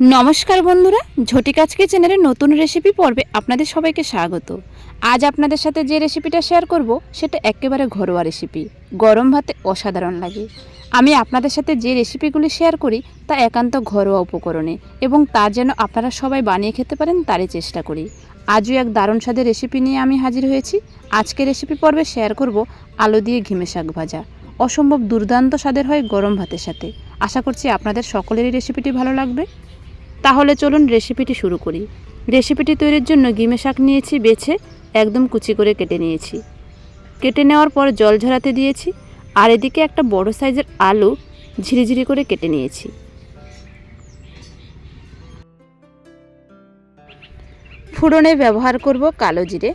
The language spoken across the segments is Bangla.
নমস্কার বন্ধুরা ঝটিকাজ কিচেনের নতুন রেসিপি পর্বে আপনাদের সবাইকে স্বাগত। আজ আপনাদের সাথে যে রেসিপিটা শেয়ার করব, সেটা একেবারে ঘরোয়া রেসিপি গরম ভাতে অসাধারণ লাগে। আমি আপনাদের সাথে যে রেসিপিগুলি শেয়ার করি, তা একান্ত ঘরোয়া উপকরণে এবং তা যেন আপনারা সবাই বানিয়ে খেতে পারেন, তারই চেষ্টা করি। আজও এক দারুণ স্বাদের রেসিপি নিয়ে আমি হাজির হয়েছি। আজকে রেসিপি পর্বে শেয়ার করব আলু দিয়ে ঘিমে শাক ভাজা। অসম্ভব দুর্দান্ত স্বাদের হয় গরম ভাতের সাথে। আশা করছি আপনাদের সকলেরই রেসিপিটি ভালো লাগবে। তাহলে চলুন রেসিপিটি শুরু করি। রেসিপিটি তৈরির জন্য গিমে শাক নিয়েছি, বেছে একদম কুচি করে কেটে নিয়েছি। কেটে নেওয়ার পর জল ঝরাতে দিয়েছি আর এদিকে একটা বড় সাইজের আলু ঝিরিঝিরি করে কেটে নিয়েছি। ফোড়নে ব্যবহার করব কালো জিরে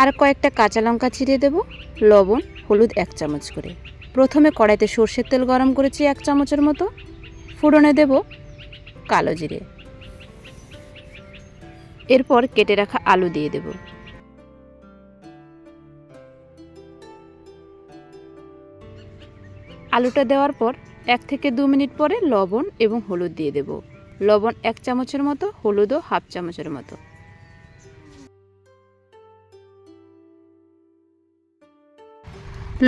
আর কয়েকটা কাঁচা লঙ্কা ছিঁড়ে দেব, লবণ, হলুদ এক চামচ করে। প্রথমে কড়াইতে সর্ষের তেল গরম করেছি এক চামচের মতো। ফোড়নে দেব কালো জিরে। এরপর কেটে রাখা আলু দিয়ে দেব। আলুটা দেওয়ার পর এক থেকে দু মিনিট পরে লবণ এবং হলুদ দিয়ে দেব। লবণ এক চামচের মতো, হলুদও হাফ চামচের মতো।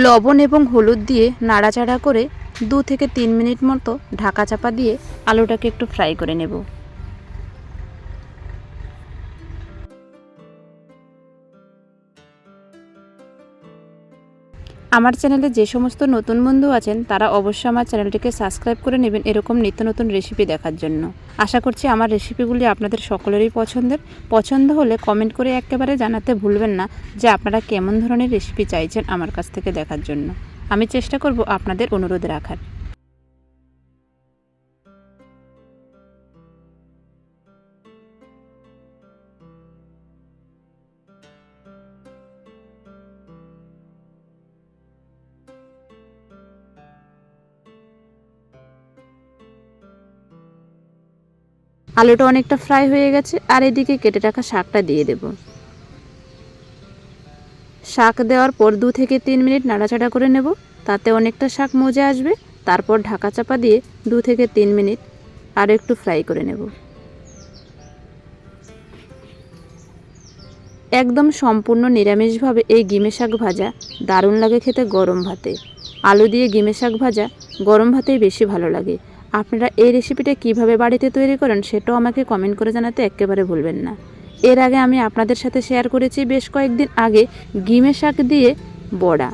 লবণ এবং হলুদ দিয়ে নাড়াচাড়া করে দু থেকে তিন মিনিট মতো ঢাকা চাপা দিয়ে আলুটাকে একটু ফ্রাই করে নেব। আমার চ্যানেলে যে সমস্ত নতুন বন্ধু আছেন, তারা অবশ্যই আমার চ্যানেলটিকে সাবস্ক্রাইব করে নেবেন এরকম নিত্য নতুন রেসিপি দেখার জন্য। আশা করছি আমার রেসিপিগুলি আপনাদের সকলেরই পছন্দের। পছন্দ হলে কমেন্ট করে একেবারে জানাতে ভুলবেন না যে আপনারা কেমন ধরনের রেসিপি চাইছেন আমার কাছ থেকে দেখার জন্য। আমি চেষ্টা করব আপনাদের অনুরোধ রাখার। আলুটা অনেকটা ফ্রাই হয়ে গেছে, আর এদিকে কেটে রাখা শাকটা দিয়ে দেব। শাক দেওয়ার পর দু থেকে তিন মিনিট নাড়াচাড়া করে নেব। তাতে অনেকটা শাক মজে আসবে। তারপর ঢাকা চাপা দিয়ে দু থেকে তিন মিনিট আর একটু ফ্রাই করে নেব। একদম সম্পূর্ণ নিরামিষভাবে এই গিমে শাক ভাজা দারুণ লাগে খেতে গরম ভাতে। আলু দিয়ে গিমে শাক ভাজা গরম ভাতেই বেশি ভালো লাগে। আপনারা এই রেসিপিটা কীভাবে বাড়িতে তৈরি করেন সেটাও আমাকে কমেন্ট করে জানাতে একেবারে ভুলবেন না। এর আগে আমি আপনাদের সাথে শেয়ার করেছি বেশ কয়েকদিন আগে গিমে শাক দিয়ে বড়া।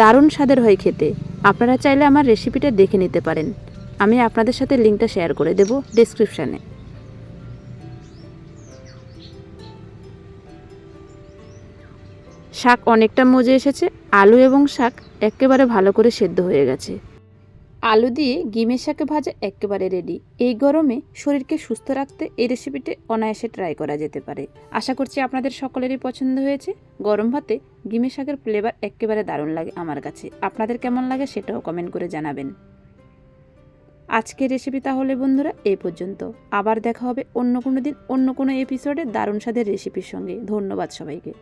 দারুণ স্বাদের হয় খেতে। আপনারা চাইলে আমার রেসিপিটা দেখে নিতে পারেন। আমি আপনাদের সাথে লিঙ্কটা শেয়ার করে দেব ডিসক্রিপশানে শাক অনেকটা মজে এসেছে। আলু এবং শাক একেবারে ভালো করে সেদ্ধ হয়ে গেছে। আলু দিয়ে গিমের শাকে ভাজা একেবারে রেডি এই গরমে শরীরকে সুস্থ রাখতে এই রেসিপিটি অনায়াসে ট্রাই করা যেতে পারে। আশা করছি আপনাদের সকলেরই পছন্দ হয়েছে। গরম ভাতে গিমের শাকের ফ্লেভার একেবারে দারুণ লাগে আমার কাছে। আপনাদের কেমন লাগে সেটাও কমেন্ট করে জানাবেন। আজকের রেসিপি তাহলে বন্ধুরা এই পর্যন্ত। আবার দেখা হবে অন্য কোনো দিন অন্য কোনো এপিসোডে দারুণ স্বাদের রেসিপির সঙ্গে। ধন্যবাদ সবাইকে।